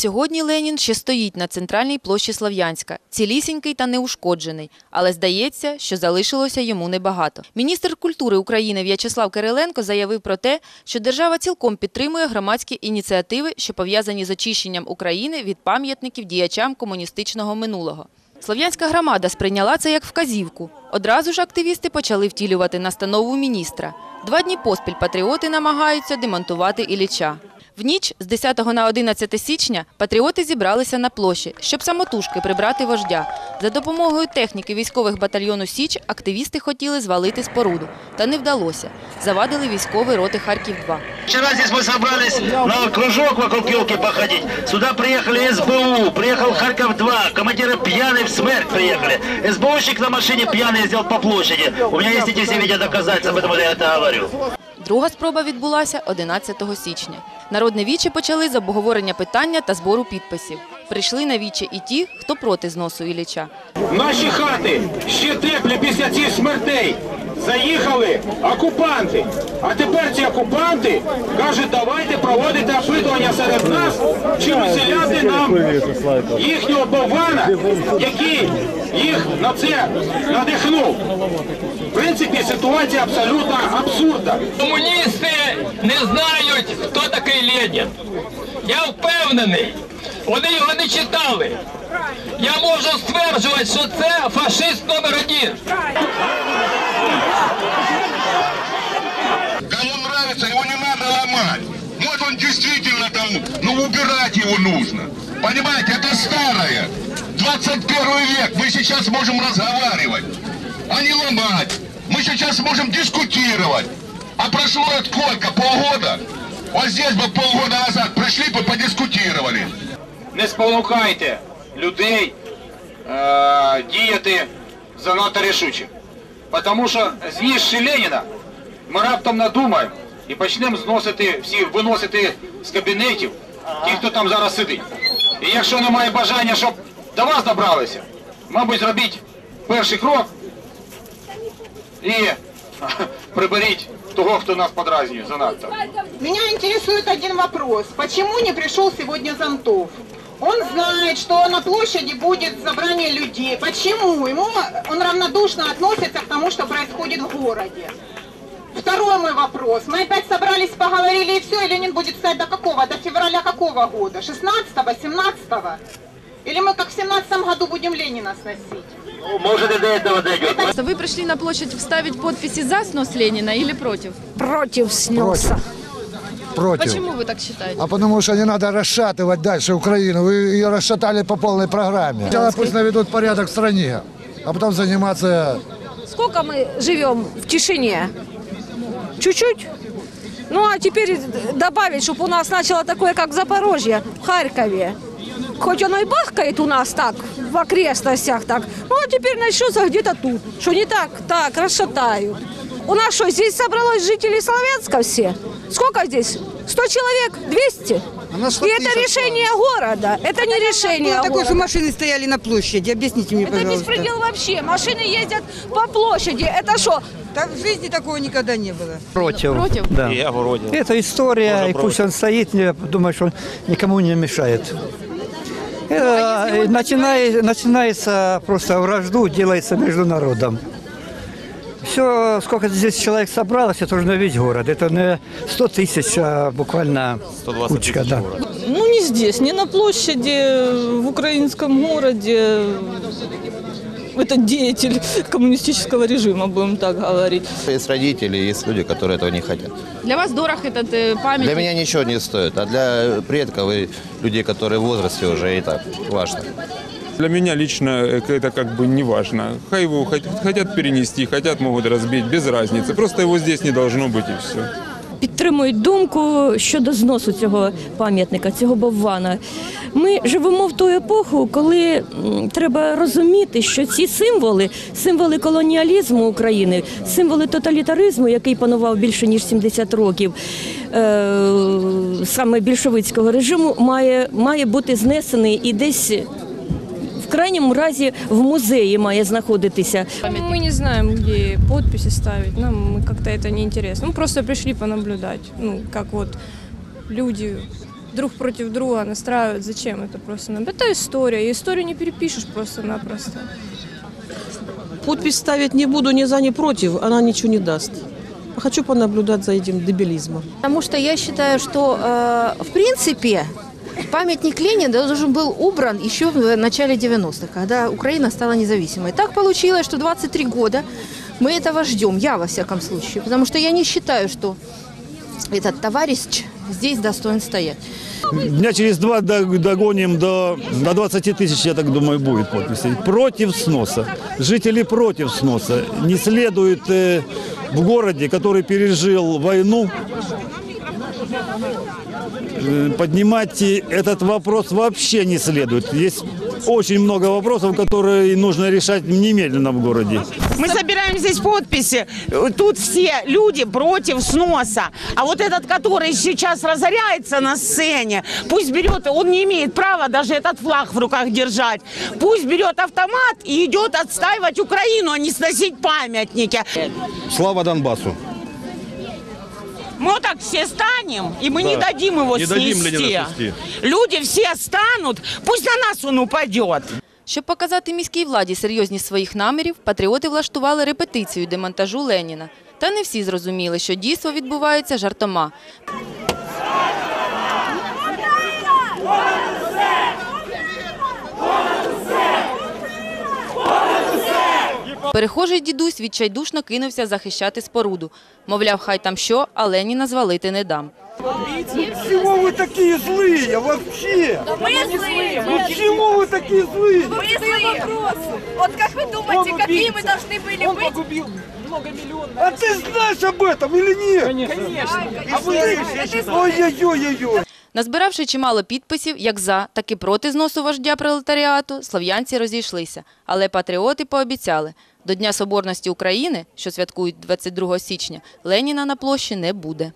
Сьогодні Ленін ще стоїть на центральній площі Слов'янська, цілісінький та неушкоджений, але здається, що залишилося йому небагато. Міністр культури України В'ячеслав Кириленко заявив про те, що держава цілком підтримує громадські ініціативи, що пов'язані з очищенням України від пам'ятників діячам комуністичного минулого. Слов'янська громада сприйняла це як вказівку. Одразу ж активісти почали втілювати настанову міністра. Два дні поспіль патріоти намагаються демонтувати Ілліча. В ніч з 10 на 11 січня патріоти зібралися на площі, щоб самотужки прибрати вождя. За допомогою техніки військових батальйону Січ активісти хотіли звалити споруду. Та не вдалося. Завадили військові роти Харків-2. Вчера здесь мы собрались на кружок вокруг елки походить. Сюда приехали СБУ, приехал Харьков-2, командиры пьяный в смерть приехали. СБУшник на машине пьяный ездил по площади. У меня есть эти все видеодоказательства, поэтому я это говорю. Друга спроба відбулася 11 січня. Народне віче почали з обговорення питання та збору підписів. Прийшли на віче і ті, хто проти зносу Ілліча. Наші хати ще теплі після цих смертей. Заїхали окупанти. А тепер ці окупанти кажуть, давайте проводити опитування серед нас, чи виселяти нам їхнього бована, який їх на це надихнув. В принципі, ситуація абсолютно абсурдна. Комуністи не знають, хто такий Ленін. Я впевнений, вони його не читали. Я можу стверджувати, що це фашист номер один. Кому нравится, его не надо ломать. Вот он действительно там, ну убирать его нужно. Понимаете, это старое. 21 век, мы сейчас можем разговаривать, а не ломать. Мы сейчас можем дискутировать. А прошло сколько, полгода? Вот здесь бы полгода назад пришли бы, подискутировали. Не спонукайте людей е, діяти занадто рішуче. Тому що знісши Леніна, ми раптом надумаємо і почнемо зносити всіх, виносити з кабінетів ті, хто там зараз сидить. І якщо немає бажання, щоб до вас добралися, мабуть, зробіть перший крок і приберіть того, хто нас подразнює занадто. Меня интересует один вопрос. Почему не пришел сегодня Зонтов? Он знает, что на площади будет собрание людей. Почему? Ему он равнодушно относится к тому, что происходит в городе. Второй мой вопрос. Мы опять собрались, поговорили и все, и Ленин будет стоять до какого? До февраля какого года? 16-го, 17-го? Или мы как в 17 году будем Ленина сносить? Ну, может и до этого дойдет. Вы пришли на площадь вставить подписи за снос Ленина или против? против сноса. против. вы так считаете? А потому что не надо расшатывать дальше Украину. Вы ее расшатали по полной программе. Сначала пусть наведут порядок в стране, а потом заниматься... Сколько мы живем в тишине? Чуть-чуть? Ну а теперь добавить, чтобы у нас начало такое, как в Запорожье, в Харькове. Хоть оно и бахкает у нас так, в окрестностях так, ну а теперь начнется где-то тут. Что не так, так, расшатают. У нас что, здесь собралось жителей Славянска все? Сколько здесь? 100 человек? 200? нас И это решение города, это не решение Было такое, что города. машины стояли на площади. Объясните мне, Это пожалуйста. беспредел вообще. Машины ездят по площади. Это что? Так в жизни такого никогда не было. Против. Против? Да. И огородил. Это история, и пусть он стоит, я думаю, что он никому не мешает. Э, начинает, начинается просто вражду, делается между народом. Все, сколько здесь человек собралось, это уже на весь город. Это не 100 тысяч, а буквально 120 кучка. да. Ну, не здесь, не на площади, в украинском городе. Это деятель коммунистического режима, будем так говорить. Есть родители, есть люди, которые этого не хотят. Для вас дорог этот э, памятник? Для меня ничего не стоит, а для предков и людей, которые в возрасте уже и так важно. Для меня лично это как бы не важно. Хай его хот- хотят перенести, хотят могут разбить, без разницы. Просто его здесь не должно быть и все. Підтримують думку щодо зносу цього пам'ятника, цього боввана. Ми живемо в ту епоху, коли м, треба розуміти, що ці символи, символи колоніалізму України, символи тоталітаризму, який панував більше ніж 70 років, е, саме більшовицького режиму, має, має бути знесений і десь. В крайньому разі в музеї має знаходитися. Мы не знаем, где подписи ставить. Нам как-то это не интересно. Мы просто пришли понаблюдать. Ну, как вот люди друг против друга настраивать. Зачем это просто нам? Это история, и историю не перепишешь просто-напросто. Подпись ставить не буду ни за, ни против, она ничего не даст. Хочу понаблюдать за этим дебилизмом. Потому что я считаю, что э, в принципе памятник Ленина должен был убран еще в начале 90-х, когда Украина стала независимой. Так получилось, что 23 года мы этого ждем, я во всяком случае, потому что я не считаю, что этот товарищ здесь достоин стоять. Дня через два дог- догоним до, до 20 тысяч, я так думаю, будет подписей. Против сноса. Жители против сноса. Не следует э, в городе, который пережил войну, поднимать и этот вопрос вообще не следует. Есть очень много вопросов, которые нужно решать немедленно в городе. Мы собираем здесь подписи. Тут все люди против сноса. А вот этот, который сейчас разоряется на сцене, пусть берет, он не имеет права даже этот флаг в руках держать. Пусть берет автомат и идет отстаивать Украину, а не сносить памятники. Слава Донбассу. Мы вот так все станем, и мы Да. не дадим его Не снести. Дадим снести. Люди все станут, пусть на нас он упадет. Щоб показати міській владі серйозність своїх намірів, патріоти влаштували репетицію демонтажу Леніна. Та не всі зрозуміли, що дійство відбувається жартома. Перехожий дідусь відчайдушно кинувся захищати споруду. Мовляв, хай там що, а Леніна звалити не дам. Почему вы такие злые вообще? Мы злые. Почему вы такие злые? Мы злые. Вот как вы думаете, Он какие мы убийца. должны были Он быть? погубил много миллионов. А ты знаешь об этом или нет? Конечно. А вы... Ой-ой-ой-ой. Назбиравши чимало підписів, як за, так і проти зносу вождя пролетаріату, слов'янці розійшлися. Але патріоти пообіцяли, до Дня Соборності України, що святкують 22 січня, Леніна на площі не буде.